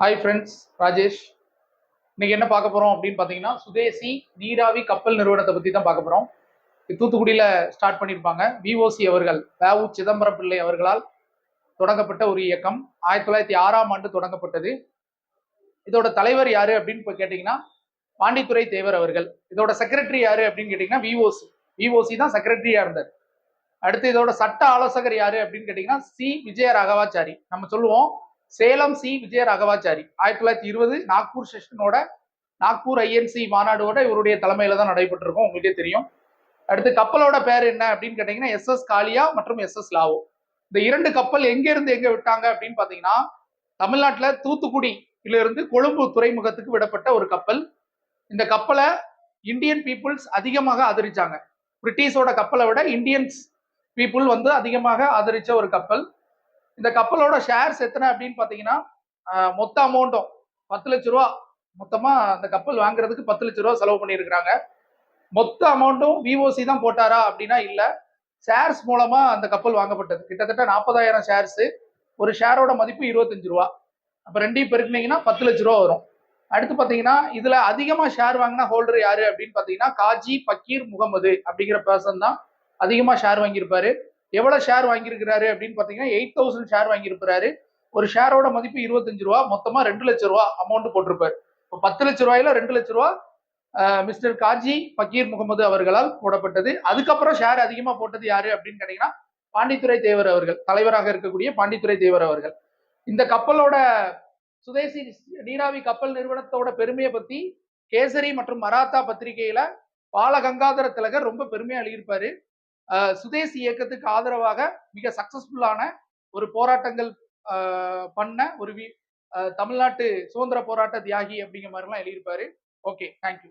Hi friends Rajesh இன்னைக்கு என்ன பார்க்க போறோம் அப்படின்னு பார்த்தீங்கன்னா சுதேசி நீராவி கப்பல் நிறுவனத்தை பத்தி தான் பார்க்க போறோம். தூத்துக்குடியில் ஸ்டார்ட் பண்ணியிருப்பாங்க. விஓசி அவர்கள் வேவு சிதம்பரம் பிள்ளை அவர்களால் தொடங்கப்பட்ட ஒரு இயக்கம். ஆயிரத்தி தொள்ளாயிரத்தி ஆறாம் ஆண்டு தொடங்கப்பட்டது. இதோட தலைவர் யாரு அப்படின்னு இப்போ கேட்டிங்கன்னா பாண்டித்துரை தேவர் அவர்கள். இதோட செக்ரட்டரி யாரு அப்படின்னு கேட்டிங்கன்னா விஓசி விஓசி தான் செக்ரட்டரியா இருந்தார். அடுத்து இதோட சட்ட ஆலோசகர் யாரு அப்படின்னு கேட்டிங்கன்னா சி விஜய ராகவாச்சாரி நம்ம சொல்லுவோம் சேலம் சி விஜய ராகவாச்சாரி ஆயிரத்தி தொள்ளாயிரத்தி இருபது நாக்பூர் செஷனோட நாக்பூர் ஐஎன்சி மாநாடோட இவருடைய தலைமையில தான் நடைபெற்றிருக்கும் உங்களுக்கே தெரியும். அடுத்து கப்பலோட பேர் என்ன அப்படின்னு கேட்டீங்கன்னா எஸ் எஸ் காளியா மற்றும் எஸ் எஸ் லாவோ. இந்த இரண்டு கப்பல் எங்க இருந்து எங்க விட்டாங்க அப்படின்னு பாத்தீங்கன்னா தமிழ்நாட்டுல தூத்துக்குடியில இருந்து கொழும்பு துறைமுகத்துக்கு விடப்பட்ட ஒரு கப்பல். இந்த கப்பலை இந்தியன் பீப்புள்ஸ் அதிகமாக ஆதரிச்சாங்க. பிரிட்டிஷோட கப்பலை விட இந்தியன்ஸ் பீப்புள் வந்து அதிகமாக ஆதரிச்ச ஒரு கப்பல். இந்த கப்பலோட ஷேர்ஸ் எத்தனை அப்படின்னு பார்த்தீங்கன்னா மொத்த அமௌண்ட்டும் பத்து லட்ச ரூபா. மொத்தமாக அந்த கப்பல் வாங்குறதுக்கு பத்து லட்ச ரூபா செலவு பண்ணியிருக்கிறாங்க. மொத்த அமௌண்ட்டும் விஓசி தான் போட்டாரா அப்படின்னா இல்லை. ஷேர்ஸ் மூலமாக அந்த கப்பல் வாங்கப்பட்டது. கிட்டத்தட்ட நாற்பதாயிரம் ஷேர்ஸ் ஒரு ஷேரோட மதிப்பு இருபத்தஞ்சு ரூபா. அப்போ ரெண்டையும் பெருக்கினீங்கன்னா பத்து லட்ச ரூபா வரும். அடுத்து பார்த்தீங்கன்னா இதில் அதிகமாக ஷேர் வாங்கின ஹோல்டர் யாரு அப்படின்னு பார்த்தீங்கன்னா காஜி பக்கீர் முகமது அப்படிங்கிற பர்சன் தான் அதிகமாக ஷேர் வாங்கியிருப்பாரு. எவ்வளவு ஷேர் வாங்கியிருக்கிறாரு அப்படின்னு பாத்தீங்கன்னா எயிட் தௌசண்ட் ஷேர் வாங்கியிருப்பாரு ஒரு ஷேரோட மதிப்பு இருபத்தஞ்சு ரூபா மொத்தமா ரெண்டு லட்ச ரூபா அமௌண்ட் போட்டிருப்பாரு. இப்போ பத்து லட்ச ரூபாயில ரெண்டு லட்ச ரூபா மிஸ்டர் காஜி பக்கீர் முகமது அவர்களால் போடப்பட்டது. அதுக்கப்புறம் ஷேர் அதிகமா போட்டது யாரு அப்படின்னு கேட்டீங்கன்னா பாண்டித்துரை தேவர் அவர்கள் தலைவராக இருக்கக்கூடிய பாண்டித்துரை தேவர் அவர்கள். இந்த கப்பலோட சுதேசி நீராவி கப்பல் நிறுவனத்தோட பெருமையை பத்தி கேசரி மற்றும் மராத்தா பத்திரிகையில பாலகங்காதர திலகர் ரொம்ப பெருமையா எழுதியிருப்பாரு. சுதேசி இயக்கத்துக்கு ஆதரவாக மிக சக்சஸ்ஃபுல்லான ஒரு போராட்டங்கள் பண்ண ஒரு தமிழ்நாட்டு சுதந்திர போராட்ட தியாகி அப்படிங்கிற மாதிரிலாம் எழுதியிருப்பாரு. Okay thank you